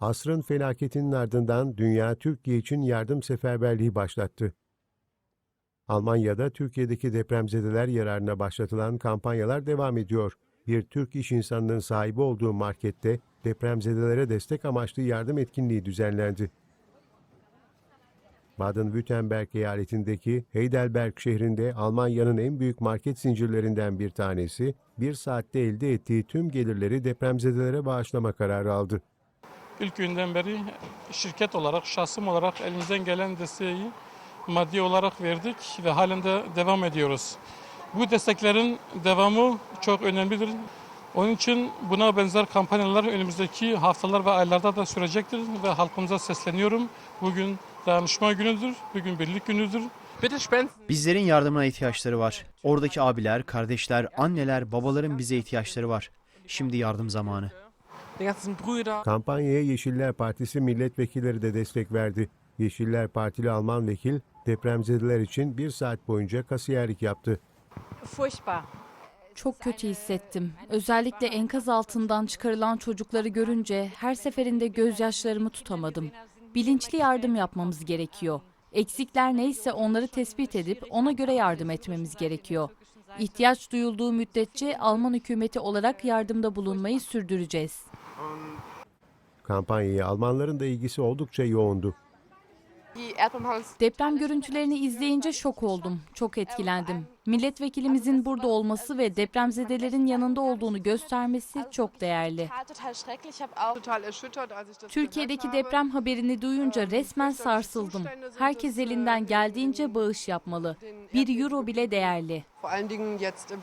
Asrın felaketinin ardından dünya Türkiye için yardım seferberliği başlattı. Almanya'da Türkiye'deki depremzedeler yararına başlatılan kampanyalar devam ediyor. Bir Türk iş insanının sahibi olduğu markette depremzedelere destek amaçlı yardım etkinliği düzenlendi. Baden-Württemberg eyaletindeki Heidelberg şehrinde Almanya'nın en büyük market zincirlerinden bir tanesi, bir saatte elde ettiği tüm gelirleri depremzedelere bağışlama kararı aldı. İlk günden beri şirket olarak, şahsım olarak elimizden gelen desteği maddi olarak verdik ve halen de devam ediyoruz. Bu desteklerin devamı çok önemlidir. Onun için buna benzer kampanyalar önümüzdeki haftalar ve aylarda da sürecektir ve halkımıza sesleniyorum. Bugün dayanışma günüdür, bugün birlik günüdür. Bizlerin yardımına ihtiyaçları var. Oradaki abiler, kardeşler, anneler, babaların bize ihtiyaçları var. Şimdi yardım zamanı. Den ganzen Brüder. Kampanyaya Yeşiller Partisi milletvekilleri de destek verdi. Yeşiller Partili Alman vekil depremzedeler için bir saat boyunca kasiyerlik yaptı. Furchtbar. Çok kötü hissettim. Özellikle enkaz altından çıkarılan çocukları görünce her seferinde gözyaşlarımı tutamadım. Bilinçli yardım yapmamız gerekiyor. Eksikler neyse onları tespit edip ona göre yardım etmemiz gerekiyor. İhtiyaç duyulduğu müddetçe Alman hükümeti olarak yardımda bulunmayı sürdüreceğiz. Kampanyaya Almanların da ilgisi oldukça yoğundu. Deprem görüntülerini izleyince şok oldum. Çok etkilendim. Milletvekilimizin burada olması ve depremzedelerin yanında olduğunu göstermesi çok değerli. Türkiye'deki deprem haberini duyunca resmen sarsıldım. Herkes elinden geldiğince bağış yapmalı. Bir euro bile değerli.